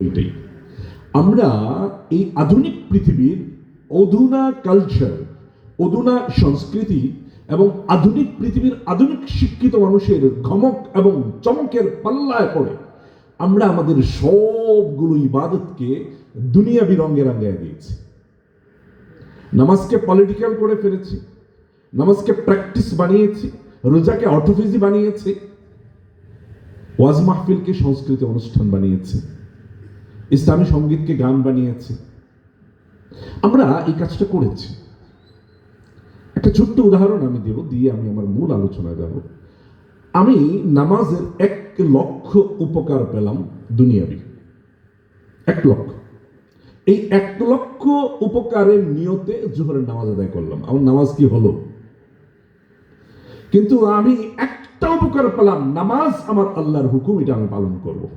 এটাই আমরা এই আধুনিক পৃথিবীর অধুনা কালচার অধুনা সংস্কৃতি এবং আধুনিক পৃথিবীর আধুনিক শিক্ষিত মানুষের ধমক এবং চমকের পাল্লায় পড়ে আমরা আমাদের সবগুলো ইবাদতকে দুনিয়াবি রঙে রাঙিয়ে দিয়েছি। নামাজকে পলিটিক্যাল করে ফেলেছি, নামাজকে প্র্যাকটিস বানিয়েছি, রোজাকে অটোফিজি বানিয়েছি, ওয়াজ মাহফিলকে সংস্কৃতি অনুষ্ঠান বানিয়েছি। ইসলামী সঙ্গীতকে গান বানিয়েছে। আমরা এই কাজটা করেছি। একটা ছোট্ট উদাহরণ আমি দেব, দিয়ে আমি আমার মূল আলোচনায় যাব। আমি নামাজের এক লক্ষ উপকার পেলাম দুনিয়াবি। এক লক্ষ। এই এক লক্ষ উপকারের নিয়তে জোহরের নামাজ আদায় করলাম। আমার নামাজ কি হলো? কিন্তু আমি একটা উপকার পেলাম, নামাজ আমার আল্লাহর হুকুম, এটা আমি পালন করব।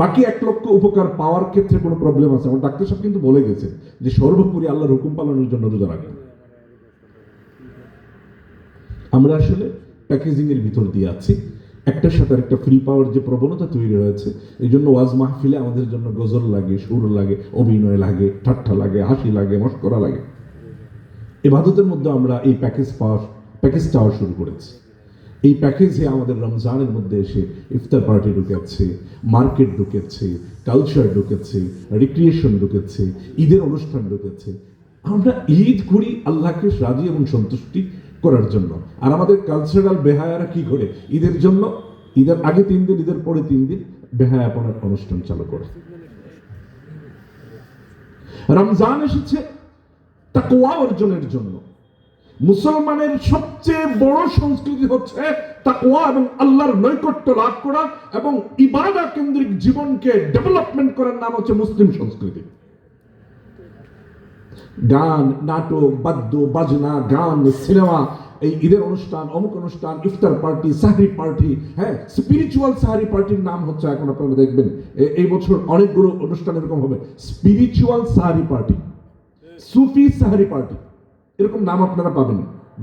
বাকি এক লক্ষ উপকার পাওয়ার ক্ষেত্রে কোনো প্রবলেম আছে? আমার ডাক্তার সাহেব কিন্তু বলে গেছে যে সর্বোপরি আল্লাহর হুকুম পালনের জন্য রোজা রাখেন আমরা আসলে প্যাকেজিং এর ভিতর দিয়ে আছি। একটার সাথে একটা ফ্রি পাওয়ার যে প্রবণতা তৈরি হয়েছে, এই জন্য ওয়াজ মাহফিলে আমাদের জন্য গজল লাগে, সুর লাগে, অভিনয় লাগে, ঠাট্টা লাগে, হাসি লাগে, মস্করা লাগে। এবাদতের মধ্যে আমরা এই প্যাকেজ পাওয়া প্যাকেজ চাওয়া শুরু করেছি। এই প্যাকেজে আমাদের রমজানের মধ্যে এসে ইফতার পার্টি ঢুকেছে মার্কেট ঢুকেছে কালচার ঢুকেছে রিক্রিয়েশন ঢুকেছে, ঈদের অনুষ্ঠান ঢুকেছে। আমরা ঈদ করি আল্লাহকে রাজি এবং সন্তুষ্টি করার জন্য। আর আমাদের কালচারাল বেহায়ারা কি করে? ঈদের জন্য, ঈদের আগে তিন দিন, ঈদের পরে তিন দিন বেহায়াপনার অনুষ্ঠান চালু করে। রমজান এসেছে তাকওয়া অর্জনের জন্য। মুসলমানের সবচেয়ে বড় সংস্কৃতি হচ্ছে তাকওয়া এবং আল্লাহর নৈকট্য লাভ করা এবং ইবাদা কেন্দ্রিক জীবনকে ডেভেলপমেন্ট করার নাম হচ্ছে মুসলিম সংস্কৃতি। গান, নাটক, বাদ্য, বাজনা, গান, সিনেমা, এই ঈদের অনুষ্ঠান, অমুক অনুষ্ঠান, ইফতার পার্টি, সাহারি পার্টি হ্যাঁ স্পিরিচুয়াল সাহারি পার্টির নাম হচ্ছে, এখন আপনারা দেখবেন এই বছর অনেকগুলো অনুষ্ঠান এরকম হবে স্পিরিচুয়াল সাহারি পার্টি, সুফি সাহারি পার্টি। এরকম নাম আপনারা পাবেন।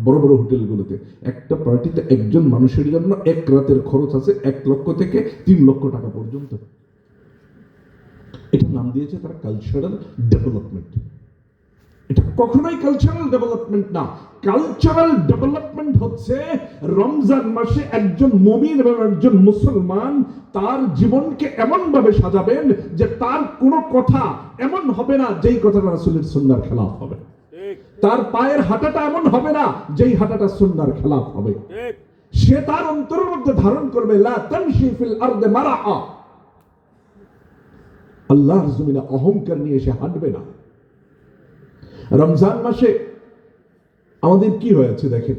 বড় বড় হোটেলগুলোতে। একটা পার্টিতে একজন মানুষের জন্য এক রাতের খরচ আছে এক লক্ষ থেকে তিন লক্ষ টাকা পর্যন্ত। এটা নাম দিয়েছে তারা কালচারাল ডেভেলপমেন্ট এটা কখনোই কালচারাল ডেভেলপমেন্ট না। কালচারাল ডেভেলপমেন্ট হচ্ছে রমজান মাসে একজন মুমিন এবং একজন মুসলমান তার জীবনকে এমন ভাবে সাজাবেন যে তার কোনো কথা এমন হবে না যেই কথাটা রাসূলের সুন্নাহর খেলাফ হবে। তার পায়ের হাঁটাটা এমন হবে না যেই হাঁটাটা সুন্নাহর খেলাফ হবে। সে তার অন্তরের মধ্যে ধারণ করবে লা তামশি আরদে মারাহা আল্লাহর জমিনে অহংকার নিয়ে সে হাঁটবে না। রমজান মাসে আমাদের কি হয়েছে দেখেন?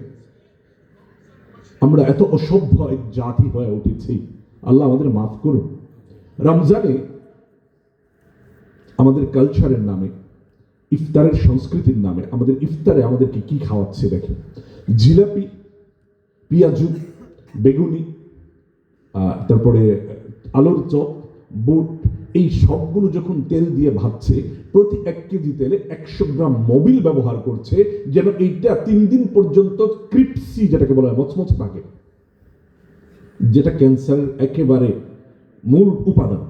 আমরা এত অসভ্য এক জাতি হয়ে উঠেছি। আল্লাহ আমাদের মাফ করুন। রমজানে আমাদের কালচারের নামে ইফতারের সংস্কৃতির নামে আমাদের ইফতারে আমাদেরকে কি খাওয়াচ্ছে দেখেন? জিলাপি, পেঁয়াজু, বেগুনি তারপরে আলুর চপ, বুট, এই সবগুলো যখন তেল দিয়ে ভাজছে, প্রতি এক কেজি তেলে একশো গ্রাম মোবিল ব্যবহার করছে, যেন এইটা তিন দিন পর্যন্ত ক্রিপসি যেটাকে বলা হয়, মচমচে থাকে। যেটা ক্যান্সারের একেবারে মূল উপাদান।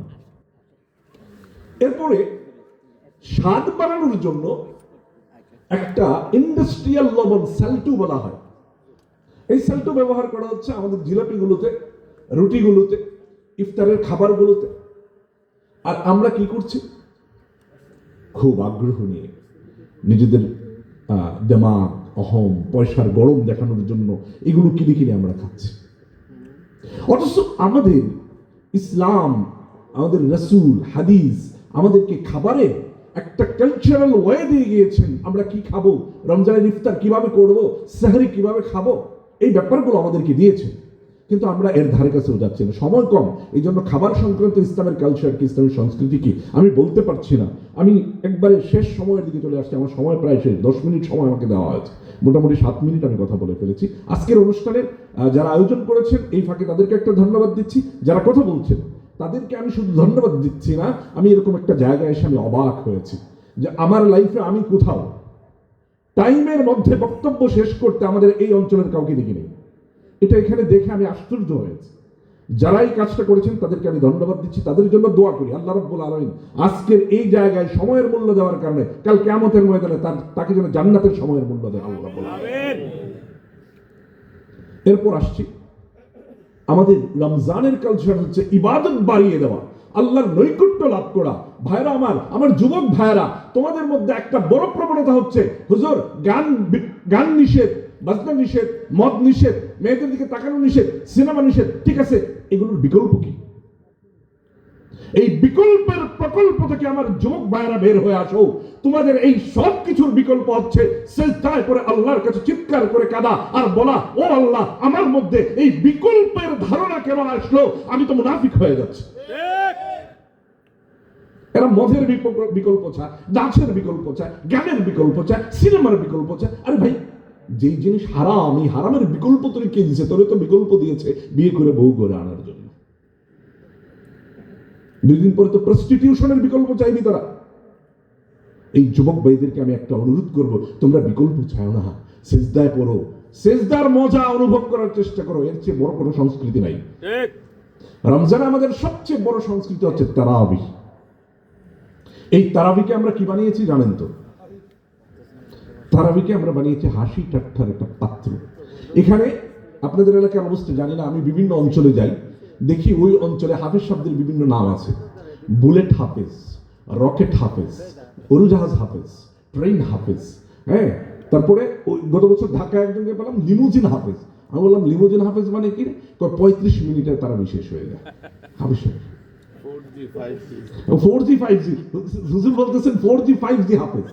এরপরে স্বাদ বাড়ানোর জন্য একটা ইন্ডাস্ট্রিয়াল লবণ স্যালটু বলা হয়। এই সেলটো ব্যবহার করা হচ্ছে আমাদের জিলাপিগুলোতে, রুটিগুলোতে, ইফতারের খাবারগুলোতে। আর আমরা কি করছি? খুব আগ্রহ নিয়ে নিজেদের দেমাগ অহম, পয়সার গরম দেখানোর জন্য এগুলো কিনে কিনে আমরা খাচ্ছি। অথচ আমাদের ইসলাম, আমাদের রসুল, হাদিস আমাদেরকে খাবারে একটা কালচারাল ওয়ে দিয়ে গিয়েছেন, আমরা কি খাব? রমজানের ইফতার কীভাবে করব? সাহারি কীভাবে খাব? এই ব্যাপারগুলো আমাদেরকে দিয়েছেন। কিন্তু আমরা এর ধারে কাছেও যাচ্ছি না। সময় কম। এই জন্য খাবার সংক্রান্ত ইসলামের কালচার কি, ইসলামের সংস্কৃতি কি, আমি বলতে পারছি না। আমি একবারে শেষ সময়ের দিকে চলে আসছি। আমার সময় প্রায় শেষ। দশ মিনিট সময় আমাকে দেওয়া আছে মোটামুটি সাত মিনিট আমি কথা বলে ফেলেছি। আজকের অনুষ্ঠানের যারা আয়োজন করেছেন, এই ফাঁকে তাদেরকে একটা ধন্যবাদ দিচ্ছি। যারা কথা বলছেন তাদেরকে আমি শুধু ধন্যবাদ দিচ্ছি না, আমি এরকম একটা জায়গায় এসে আমি অবাক হয়েছি যে আমার লাইফে আমি কোথাও টাইমের মধ্যে বক্তব্য শেষ করতে আমাদের এই অঞ্চলের কাউকে দেখিনি। এটা এখানে দেখে আমি আশ্চর্য হয়েছি। যারা এই কাজটা করেছেন, তাদেরকে আমি ধন্যবাদ দিচ্ছি, তাদের জন্য দোয়া করি। আল্লাহ রাব্বুল আলামিন আজকের এই জায়গায় সময়ের মূল্য দেওয়ার কারণে, কাল কিয়ামতের ময়দানে তার, তাকে যেন জান্নাতের সময়ের মূল্য দেয়। আল্লাহ এরপর আসছি। আমাদের রমজানের কালচার হচ্ছে ইবাদত বাড়িয়ে দেওয়া। আল্লাহর নৈকট্য লাভ করা। ভাইরা আমার আমার যুবক ভাইরা তোমাদের মধ্যে একটা বড় প্রবণতা হচ্ছে, হুজুর, গান গান নিষেধ, বাজনা নিষেধ, মদ নিষেধ, মেয়েদের দিকে তাকানো নিষেধ, সিনেমা নিষেধ, ঠিক আছে, এগুলোর বিকল্প কি? এই বিকল্পের প্রকল্প থেকে আমার যুবক ভাইরা বের হয়ে আসো। তোমাদের এই সব কিছুর বিকল্প হচ্ছে সেজদায় করে আল্লাহর কাছে চিৎকার করে কাদা আর বলা, ও আল্লাহ, আমার মধ্যে এই বিকল্পের ধারণা কেন আসলো? আমি তো মুনাফিক হয়ে যাচ্ছি। এরা মদের বিকল্প- চায়, ডান্সের বিকল্প চায়, গানের বিকল্প চায়, সিনেমার বিকল্প চায়। আরে ভাই, যেই জিনিস হারাম, এই হারামের বিকল্প তোর কে দিছে? তোরে তো বিকল্প দিয়েছে বিয়ে করে বউ করে আনার জন্য। দুই দিন পরে তো প্রস্টিটিউশনের বিকল্প চাইবি তারা। এই যুবক ভাইদেরকে আমি একটা অনুরোধ করব তোমরা বিকল্প চাও না। সেজদায় পড়ো। সেজদার মজা অনুভব করার চেষ্টা করো এর চেয়ে বড় কোনো সংস্কৃতি নাই। ঠিক। রমজানে আমাদের সবচেয়ে বড় সংস্কৃতি হচ্ছে তারাবি। এই তারাবিকে আমরা কি বানিয়েছি জানেন তো? তারাবিকে আমরা বানিয়েছি হাসি ঠাট্টার একটা পাত্র। এখানে আপনাদের এলাকার অবস্থা জানি না আমি বিভিন্ন অঞ্চলে যাই। দেখি ওই অঞ্চলে হাফেজ শব্দের বিভিন্ন নাম আছে। বুলেট হাফেজ রকেট হাফেজ উড়োজাহাজ হাফেজ ট্রেন হাফেজ হ্যাঁ? তারপরে ওই গত বছর ঢাকায় একজনকে পেলাম লিমুজিন হাফেজ। আমি বললাম লিমুজিন হাফেজ মানে কি? পঁয়ত্রিশ মিনিটে তারা বিশেষ হয়ে যায়। হাফেজ four G five G. Four G five G. বলতেছেন ফোর জি ফাইভ জি হাফেজ।